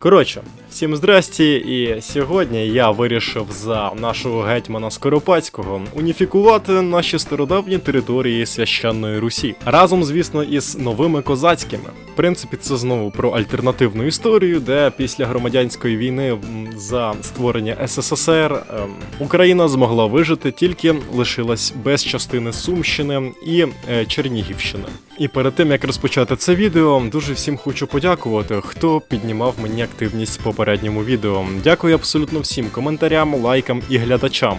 Коротше, всім здрасті, і сьогодні я вирішив за нашого гетьмана Скоропадського уніфікувати наші стародавні території священної Русі. Разом, звісно, із новими козацькими. В принципі, це знову про альтернативну історію, де після громадянської війни за створення СССР ем, Україна змогла вижити, тільки лишилась без частини Сумщини і е, Чернігівщини. І перед тим як розпочати це відео, дуже всім хочу подякувати, хто піднімав мені активність в попередньому відео. Дякую абсолютно всім коментарям, лайкам і глядачам.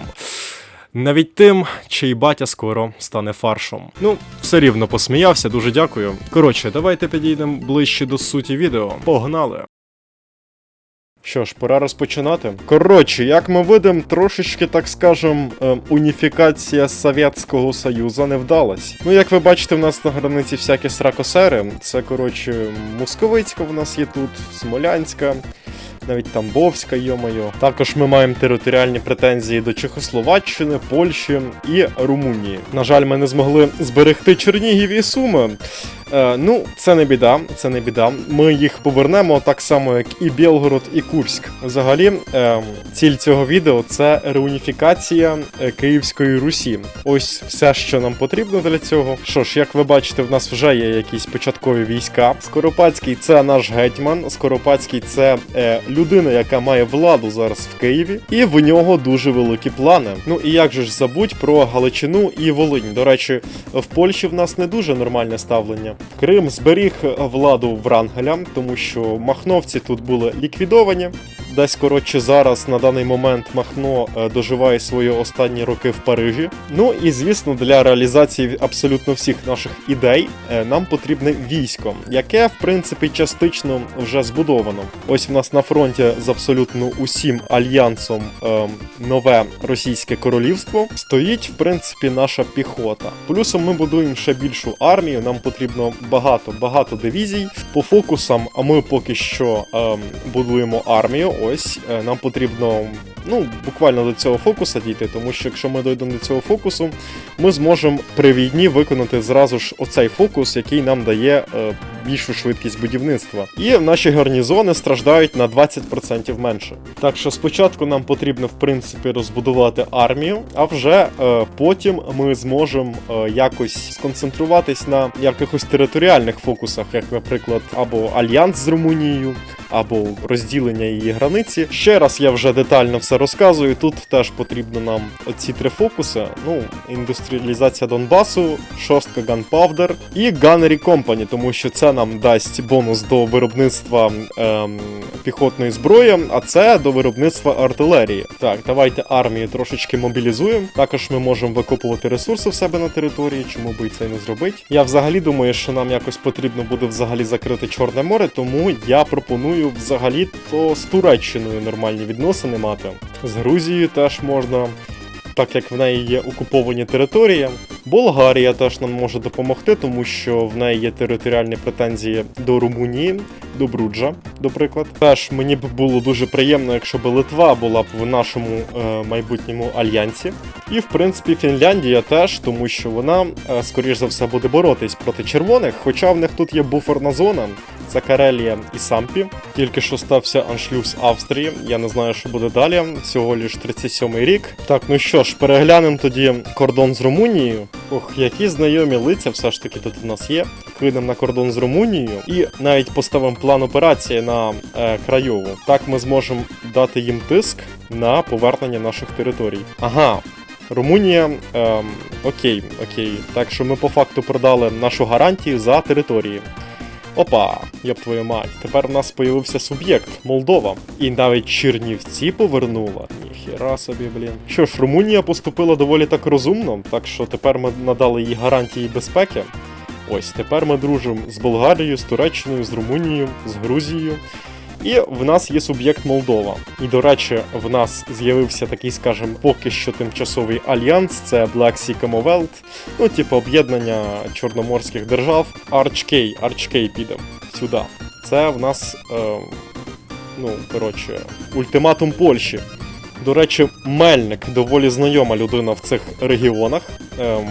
Навіть тим, чий батя скоро стане фаршом. Ну, все рівно посміявся, дуже дякую. Коротше, давайте підійдемо ближче до суті відео. Погнали! Що ж, пора розпочинати. Коротше, як ми видимо, трошечки, так скажем, е, уніфікація Совєтського Союзу не вдалась. Ну, як ви бачите, в нас на границі всякі сракосери. Це, коротше, Московицька в нас є тут, Смолянська. Навіть Тамбовська, йомайо. Також ми маємо територіальні претензії до Чехословаччини, Польщі і Румунії. На жаль, ми не змогли зберегти Чернігів і Суми. Е, ну, це не біда, це не біда. Ми їх повернемо так само, як і Білгород, і Курськ. Взагалі, е, ціль цього відео це реуніфікація е, Київської Русі. Ось все, що нам потрібно для цього. Що ж, як ви бачите, в нас вже є якісь початкові війська. Скоропадський це наш гетьман. Скоропадський це е, людина, яка має владу зараз в Києві, і в нього дуже великі плани. Ну і як же ж забудь про Галичину і Волинь. До речі, в Польщі в нас не дуже нормальне ставлення. Крим зберіг владу Врангеля, тому що махновці тут були ліквідовані. Десь коротше зараз на даний момент Махно е, доживає свої останні роки в Парижі. Ну і звісно, для реалізації абсолютно всіх наших ідей е, нам потрібне військо, яке в принципі частично вже збудовано. Ось в нас на фронті з абсолютно усім альянсом е, нове російське королівство стоїть в принципі наша піхота. Плюсом ми будуємо ще більшу армію. Нам потрібно багато багато дивізій по фокусам. А ми поки що ем, будуємо армію. Ось е, нам потрібно ну буквально до цього фокуса дійти, тому що якщо ми дійдемо до цього фокусу, ми зможемо при війні виконати зразу ж оцей фокус, який нам дає е, більшу швидкість будівництва. І наші гарнізони страждають на 20% менше. Так що спочатку нам потрібно в принципі розбудувати армію, а вже е, потім ми зможемо е, якось сконцентруватись на якихось територіальних фокусах, як, наприклад, або альянс з Румунією, або розділення її границі. Ще раз я вже детально все розказую. Тут теж потрібно нам оці три фокуси: ну, індустріалізація Донбасу, шостка Gunpowder і Gunnery Company, тому що це нам дасть бонус до виробництва ем, піхотної зброї, а це до виробництва артилерії. Так, давайте армію трошечки мобілізуємо. Також ми можемо викопувати ресурси в себе на території, чому би і це не зробити. Я взагалі думаю, що нам якось потрібно буде взагалі закрити Чорне море, тому я пропоную взагалі то з Туреччиною нормальні відносини мати. З Грузією теж можна. Так як в неї є окуповані території, Болгарія теж нам може допомогти, тому що в неї є територіальні претензії до Румунії, до Бруджа, до приклад. Теж мені б було дуже приємно, якщо б Литва була б в нашому е, майбутньому альянсі. І в принципі Фінляндія теж, тому що вона, е, скоріш за все, буде боротись проти червоних, хоча в них тут є буферна зона. Це Карелія і Сампі. Тільки що стався аншлюз Австрії. Я не знаю, що буде далі. Всього лиш 37-й рік. Так, ну що ж, переглянемо тоді кордон з Румунією. Ох, які знайомі лиця все ж таки тут у нас є. Кинемо на кордон з Румунією і навіть поставимо план операції на е, Крайову. Так ми зможемо дати їм тиск на повернення наших територій. Ага. Румунія, ем, окей, окей. Так що ми по факту продали нашу гарантію за території. Опа, йоп твою мать. Тепер в нас появився суб'єкт Молдова. І навіть Чернівці повернула. Ніхіра собі, блін. Що ж, Румунія поступила доволі так розумно, так що тепер ми надали їй гарантії безпеки. Ось тепер ми дружимо з Болгарією, з Туреччиною, з Румунією, з Грузією. І в нас є суб'єкт Молдова. І, до речі, в нас з'явився такий, скажімо, поки що тимчасовий альянс, це Black Sea Commonwealth, ну, типу, об'єднання чорноморських держав. Арчкей, Арчкей піде сюди. Це в нас, е, ну, коротше, ультиматум Польщі. До речі, Мельник доволі знайома людина в цих регіонах. Ем,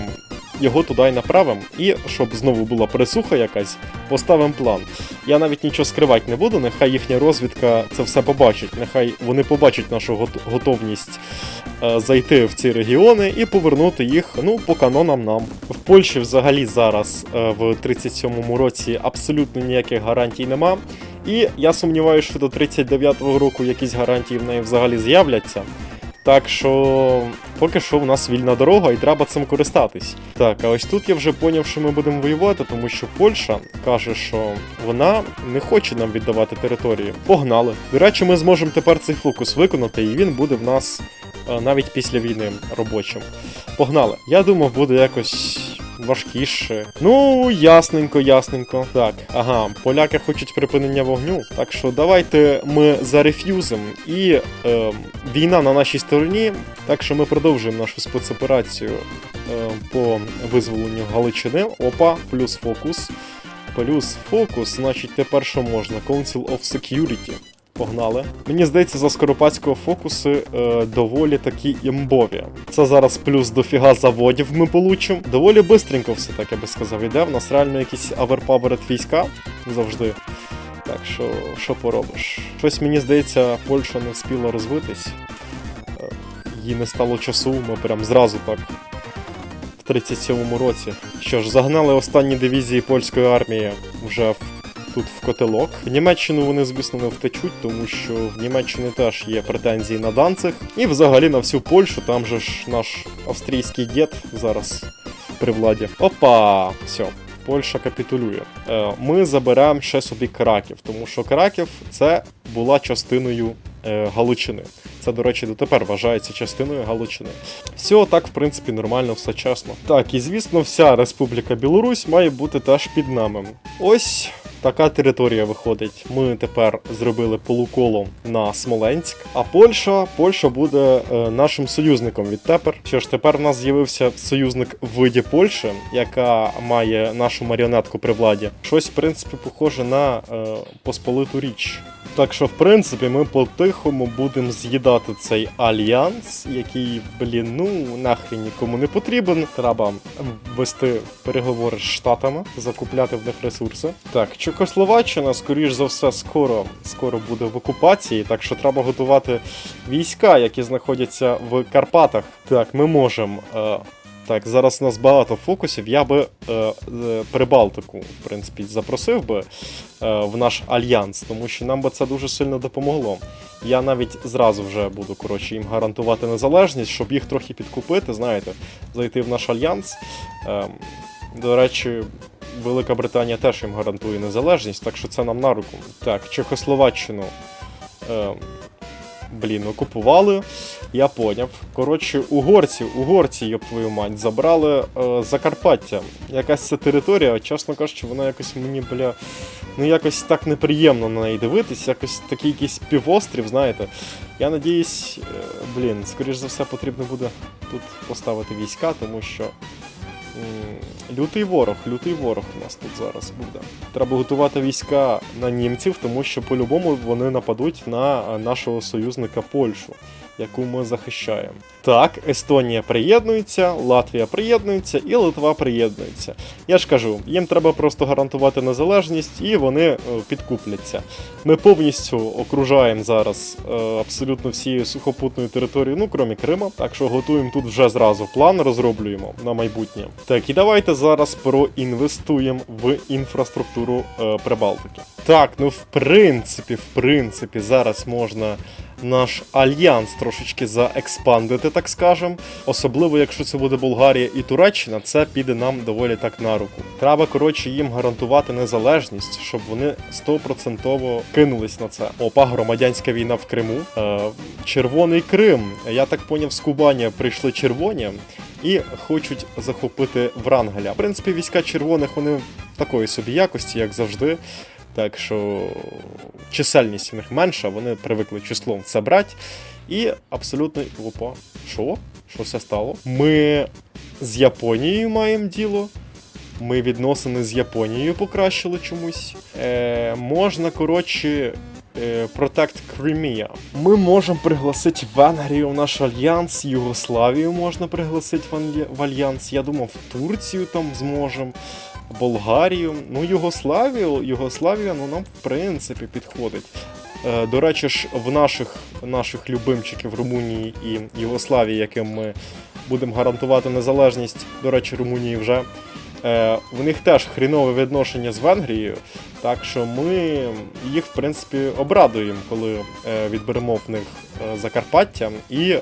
його туди й направимо. І щоб знову була пересуха якась, поставимо план. Я навіть нічого скривати не буду, нехай їхня розвідка це все побачить. Нехай вони побачать нашу готовність е, зайти в ці регіони і повернути їх ну, по канонам нам. В Польщі взагалі зараз е, в 37-му році абсолютно ніяких гарантій нема. І я сумніваюся, що до 39-го року якісь гарантії в неї взагалі з'являться. Так що поки що в нас вільна дорога і треба цим користатись. Так, а ось тут я вже поняв, що ми будемо воювати, тому що Польща каже, що вона не хоче нам віддавати території. Погнали. До речі, ми зможемо тепер цей фокус виконати, і він буде в нас е, навіть після війни робочим. Погнали. Я думав, буде якось важкіше. Ну, ясненько, ясненько. Так, ага, поляки хочуть припинення вогню. Так що давайте ми зареф'юзимо. І е, війна на нашій стороні. Так що ми продовжуємо нашу спецоперацію е, по визволенню Галичини. Опа, плюс фокус. Плюс фокус, значить, тепер що можна? Council of Security. Погнали. Мені здається, за скоропадського фокуси е, доволі такі імбові. Це зараз плюс дофіга заводів ми получимо. Доволі бистренько все так, я би сказав, іде. В нас реально якісь аверпаверед війська завжди. Так що, що поробиш? Щось мені здається, Польща не встигла розвитись. Їй не стало часу, ми прям зразу так. В 37-му році. Що ж, загнали останні дивізії польської армії вже в тут в котелок. В Німеччину вони, звісно, не втечуть, тому що в Німеччині теж є претензії на Данциг. І взагалі на всю Польщу, там же ж наш австрійський дід зараз при владі. Опа! Все. Польща капітулює. Е, Ми заберемо ще собі Краків, тому що Краків це була частиною е, Галичини. Це, до речі, дотепер вважається частиною Галичини. Все так, в принципі, нормально, все чесно. Так, і звісно, вся Республіка Білорусь має бути теж під нами. Ось така територія виходить. Ми тепер зробили полуколо на Смоленськ, а Польща, Польща буде е, нашим союзником відтепер. Що ж, тепер в нас з'явився союзник в виді Польщі, яка має нашу маріонетку при владі. Щось, в принципі, похоже на е, посполиту річ. Так що, в принципі, ми по-тихому будемо з'їдати цей альянс, який, блін, ну нахрін нікому не потрібен. Треба вести переговори з штатами, закупляти в них ресурси. Так, Чехословаччина, скоріш за все, скоро, скоро буде в окупації, так що треба готувати війська, які знаходяться в Карпатах. Так, ми можемо. Е, так, зараз у нас багато фокусів. Я би е, е, Прибалтику, в принципі, запросив би е, в наш альянс, тому що нам би це дуже сильно допомогло. Я навіть зразу вже буду коротше, їм гарантувати незалежність, щоб їх трохи підкупити, знаєте, зайти в наш альянс. Е, до речі, Велика Британія теж їм гарантує незалежність, так що це нам на руку. Так, Чехословаччину. Е, Блін, окупували. Я поняв. Коротше, угорці, угорці, йоп твою мать, забрали е, Закарпаття. Якась ця територія, чесно кажучи, вона якось мені, бля, ну якось так неприємно на неї дивитись, якось такий якийсь півострів, знаєте. Я надіюсь, е, блін, скоріш за все потрібно буде тут поставити війська, тому що. Лютий ворог, лютий ворог у нас тут зараз буде. Треба готувати війська на німців, тому що по-любому вони нападуть на е, нашого союзника Польщу, яку ми захищаємо. Так, Естонія приєднується, Латвія приєднується і Литва приєднується. Я ж кажу, їм треба просто гарантувати незалежність і вони е, підкупляться. Ми повністю окружаємо зараз е, абсолютно всією сухопутною територією, ну крім Крима. Так що готуємо тут вже зразу план, розроблюємо на майбутнє. Так, і давайте зараз проінвестуємо в інфраструктуру е, Прибалтики. Так, ну в принципі, в принципі, зараз можна наш альянс трошечки заекспандити, так скажем. Особливо, якщо це буде Болгарія і Туреччина, це піде нам доволі так на руку. Треба, коротше, їм гарантувати незалежність, щоб вони стопроцентово кинулись на це. Опа, громадянська війна в Криму. Е, Червоний Крим. Я так поняв, з Кубані прийшли червоні. І хочуть захопити Врангеля. В принципі, війська червоних вони такої собі якості, як завжди. Так що чисельність у них менша, вони привикли числом це брати. І абсолютно. Опа, що? Що це стало? Ми з Японією маємо діло. Ми відносини з Японією покращили чомусь. Е, можна, коротше, е, Protect Crimea. Ми можемо пригласити Венгрію в наш альянс, Югославію можна пригласити в альянс. Я думав, Турцію там зможемо, Болгарію. Ну, Югославію, Югославія, ну нам в принципі підходить. Е, До речі ж, в наших, наших любимчиків Румунії і Югославії, яким ми будемо гарантувати незалежність, до речі, Румунії вже. Е, в них теж хрінове відношення з Венгрією, так що ми їх, в принципі, обрадуємо, коли е, відберемо в них Закарпаття і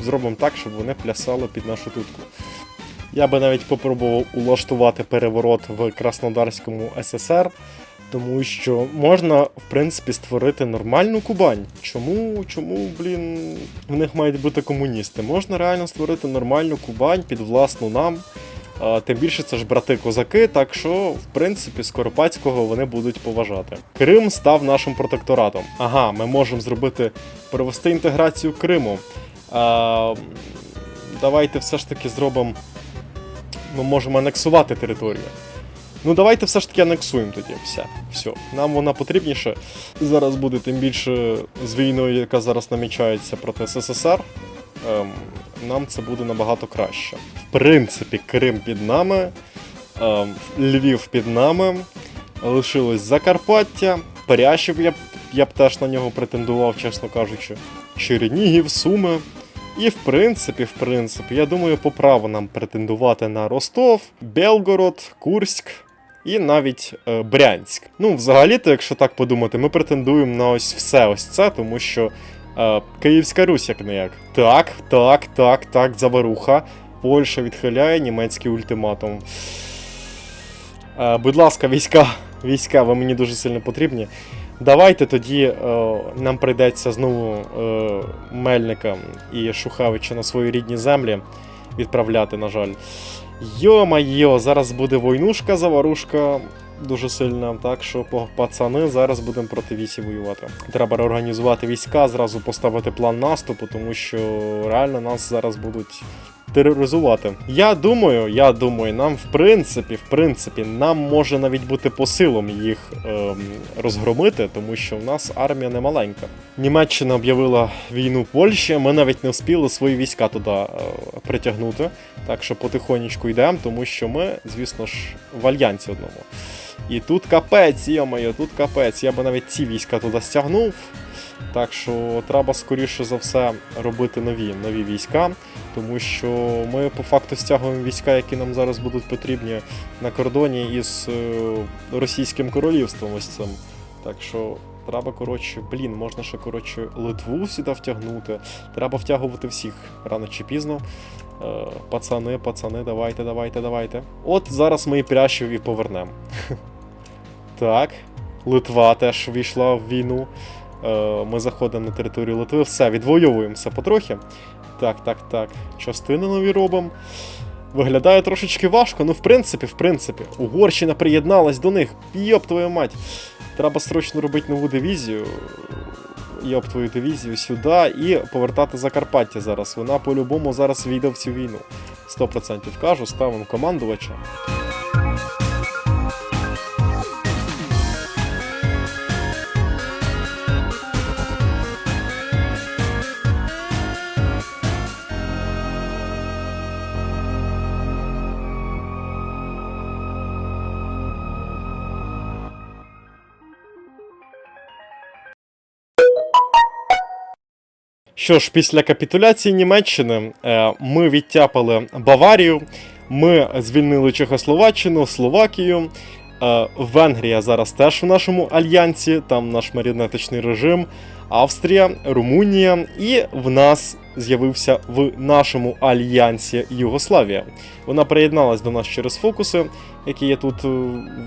зробимо так, щоб вони плясали під нашу тутку. Я би навіть попробував улаштувати переворот в Краснодарському ССР, тому що можна, в принципі, створити нормальну Кубань. Чому, чому, блін, в них мають бути комуністи? Можна реально створити нормальну Кубань під власну нам. Тим більше це ж брати козаки, так що, в принципі, Скоропадського вони будуть поважати. Крим став нашим протекторатом. Ага, ми можемо зробити провести інтеграцію Криму. А, давайте все ж таки зробимо. Ми можемо анексувати територію. Ну, давайте все ж таки анексуємо тоді. Все. Все. Нам вона потрібніше. Зараз буде тим більше з війною, яка зараз намічається проти СССР. Ем, нам це буде набагато краще. В принципі, Крим під нами, ем, Львів під нами, лишилось Закарпаття, Перящів я б, я б теж на нього претендував, чесно кажучи. Чернігів, Суми. І в принципі, в принципі, я думаю, по праву нам претендувати на Ростов, Белгород, Курськ і навіть е, Брянськ. Ну, взагалі-то, якщо так подумати, ми претендуємо на ось все ось це, тому що е, Київська Русь як не як. Так, так, так, так, заваруха. Польща відхиляє німецький ультиматум. Е, будь ласка, війська, війська, ви мені дуже сильно потрібні. Давайте тоді е, нам прийдеться знову е, Мельника і Шухевича на свої рідні землі відправляти, на жаль. Йо-майо, зараз буде войнушка, заварушка дуже сильна, так що пацани зараз будемо проти вісі воювати. Треба реорганізувати війська, зразу поставити план наступу, тому що реально нас зараз будуть тероризувати. Я думаю, я думаю, нам в принципі, в принципі, нам може навіть бути по силам їх ем, розгромити, тому що в нас армія не маленька. Німеччина об'явила війну Польщі. Ми навіть не встигли свої війська туди е, притягнути. Так що потихонечку йдемо, тому що ми, звісно ж, в альянсі одному. І тут капець, йо-моє, тут капець. Я би навіть ці війська туди стягнув. Так що треба скоріше за все робити нові, нові війська, тому що ми по факту стягуємо війська, які нам зараз будуть потрібні на кордоні із е, російським королівством ось цим. Так що треба, коротше, блін, можна ще коротше Литву сюди втягнути. Треба втягувати всіх рано чи пізно. Е, пацани, пацани, давайте, давайте, давайте. От зараз ми і прящів і повернемо. Так, Литва теж війшла в війну. Е, Ми заходимо на територію Литви, все, відвоюємося потрохи. Так, так, так. Частини нові робимо. Виглядає трошечки важко, ну в принципі, в принципі. Угорщина приєдналась до них. Йоп твою мать. Треба срочно робити нову дивізію. Йоп твою дивізію сюди і повертати Закарпаття зараз. Вона по-любому зараз війде в цю війну. 100% кажу, ставимо командувача. Що ж, після капітуляції Німеччини е, ми відтяпали Баварію, ми звільнили Чехословаччину, Словакію. Е, Венгрія зараз теж в нашому альянсі, там наш маріонеточний режим, Австрія, Румунія, і в нас з'явився в нашому альянсі Югославія. Вона приєдналась до нас через фокуси, які я тут е,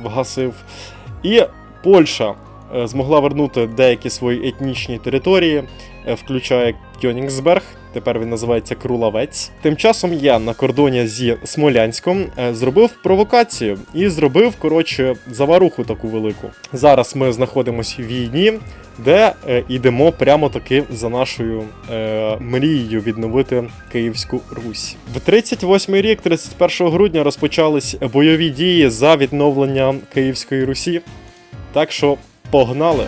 вгасив. І Польща змогла вернути деякі свої етнічні території, включає Кьонігсберг, тепер він називається Крулавець. Тим часом я на кордоні зі Смолянськом е, зробив провокацію і зробив, коротше, заваруху таку велику. Зараз ми знаходимося в війні, де е, йдемо прямо таки за нашою е, мрією відновити Київську Русь. В 38-й рік, 31 грудня, розпочались бойові дії за відновлення Київської Русі. Так що погнали!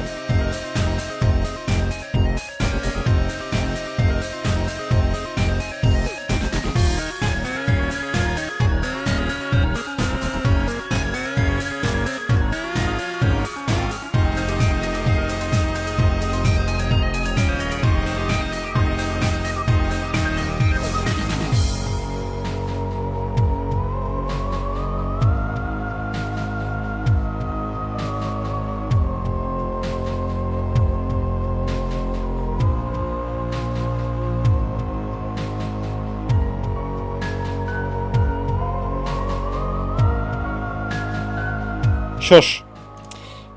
Що ж,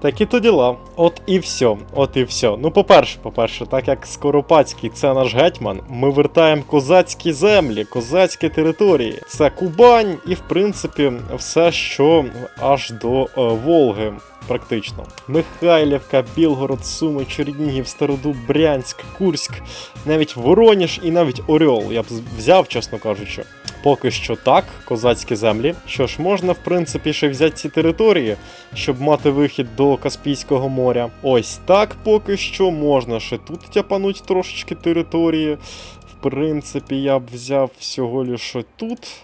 такі то діла. От і все. От і все. Ну, по-перше, по-перше, так як Скоропадський це наш гетьман, ми вертаємо козацькі землі, козацькі території. Це Кубань і, в принципі, все, що аж до е, Волги. Практично. Михайлівка, Білгород, Суми, Чернігів, Стародуб, Брянськ, Курськ, навіть Вороніж і навіть Орел. Я б взяв, чесно кажучи. Поки що так, козацькі землі. Що ж, можна, в принципі, ще взяти ці території, щоб мати вихід до Каспійського моря. Ось так поки що можна ще тут тяпануть трошечки території. В принципі, я б взяв всього лише тут.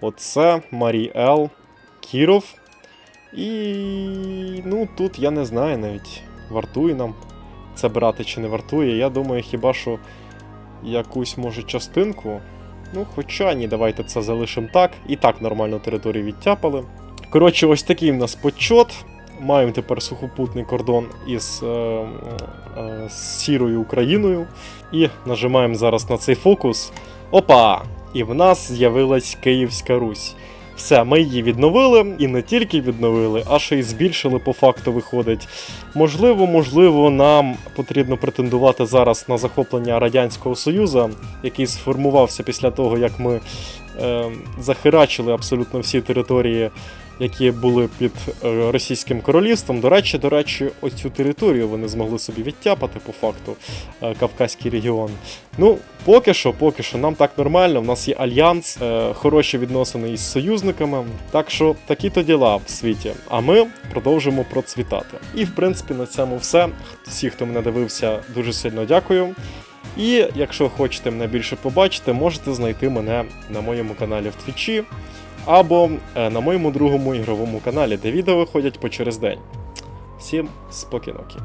Оце Маріел, Кіров. І ну тут я не знаю навіть, вартує нам це брати чи не вартує. Я думаю, хіба що якусь може частинку. Ну, хоча ні, давайте це залишимо так. І так нормально територію відтяпали. Коротше, ось такий в нас почот. Маємо тепер сухопутний кордон із е, е, сірою Україною. І нажимаємо зараз на цей фокус. Опа! І в нас з'явилась Київська Русь. Все, ми її відновили, і не тільки відновили, а ще й збільшили по факту виходить. Можливо, можливо, нам потрібно претендувати зараз на захоплення Радянського Союзу, який сформувався після того, як ми е, захерачили абсолютно всі території, які були під е, російським королівством. До речі, до речі, оцю територію вони змогли собі відтяпати по факту е, Кавказький регіон. Ну, поки що, поки що, нам так нормально. У нас є альянс, е, хороші відносини із союзниками. Так що такі то діла в світі. А ми продовжимо процвітати. І в принципі на цьому все. Всі, хто мене дивився, дуже сильно дякую. І якщо хочете мене більше побачити, можете знайти мене на моєму каналі в Твічі або е, на моєму другому ігровому каналі, де відео виходять по через день. Всім спокійноки.